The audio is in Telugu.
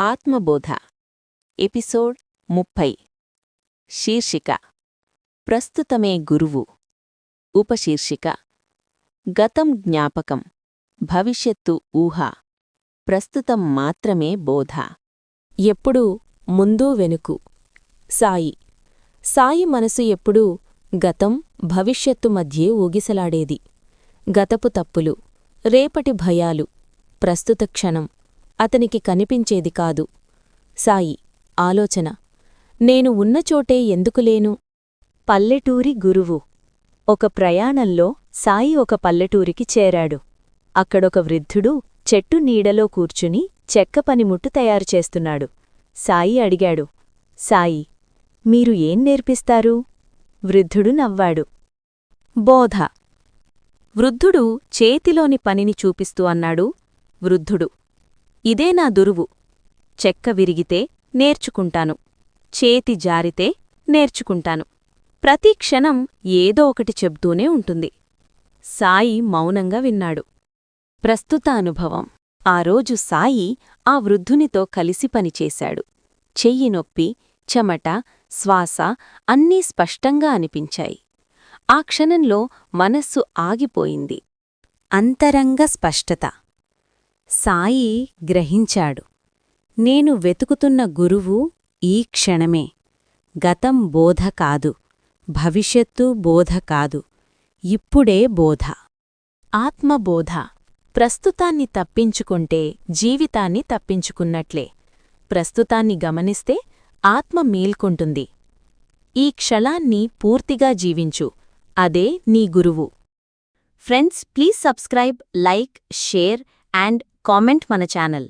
ఆత్మబోధ. ఎపిసోడ్ ముప్పై. శీర్షిక. ప్రస్తుతమే గురువు. ఉపశీర్షిక. గతం జ్ఞాపకం. భవిష్యత్తు ఊహ. ప్రస్తుతం మాత్రమే బోధ. ఎప్పుడూ ముందు వెనుకు. సాయి. సాయి మనసు ఎప్పుడూ గతం భవిష్యత్తు మధ్యే ఊగిసలాడేది. గతపు తప్పులు రేపటి భయాలు ప్రస్తుత క్షణం. అతనికి కనిపించేది కాదు. సాయి ఆలోచన. నేను ఉన్నచోటే ఎందుకులేను పల్లెటూరి గురువు. ఒక ప్రయాణంలో సాయి ఒక పల్లెటూరికి చేరాడు. అక్కడొక వృద్ధుడు చెట్టు నీడలో కూర్చుని చెక్క పనిముట్టు తయారుచేస్తున్నాడు సాయి అడిగాడు. సాయి మీరు ఏం నేర్పిస్తారు? వృద్ధుడు నవ్వాడు. బోధ. వృద్ధుడు చేతిలోని పనిని చూపిస్తూ అన్నాడు వృద్ధుడు. ఇదే నా దురువు. చెక్క విరిగితే నేర్చుకుంటాను. చేతి జారితే నేర్చుకుంటాను. ప్రతి క్షణం ఏదో ఒకటి చెబుతూనే ఉంటుంది. సాయి మౌనంగా విన్నాడు. ప్రస్తుత అనుభవం ఆ రోజు సాయి ఆ వృద్ధునితో కలిసి పనిచేశాడు చెయ్యి నొప్పి చెమట శ్వాస అన్నీ స్పష్టంగా అనిపించాయి. ఆ క్షణంలో మనస్సు ఆగిపోయింది. అంతరంగ స్పష్టత. సాయి గ్రహించాడు. నేను వెతుకుతున్న గురువు ఈ క్షణమే. గతం బోధ కాదు. భవిష్యత్తు బోధ కాదు. ఇప్పుడే బోధ. ఆత్మబోధ ప్రస్తుతాన్ని తప్పించుకుంటే జీవితాన్ని తప్పించుకున్నట్లే. ప్రస్తుతాన్ని గమనిస్తే ఆత్మ మేల్కొంటుంది. ఈ క్షణాన్ని పూర్తిగా జీవించు. అదే నీ గురువు. Friends please subscribe like share and comment మన ఛానల్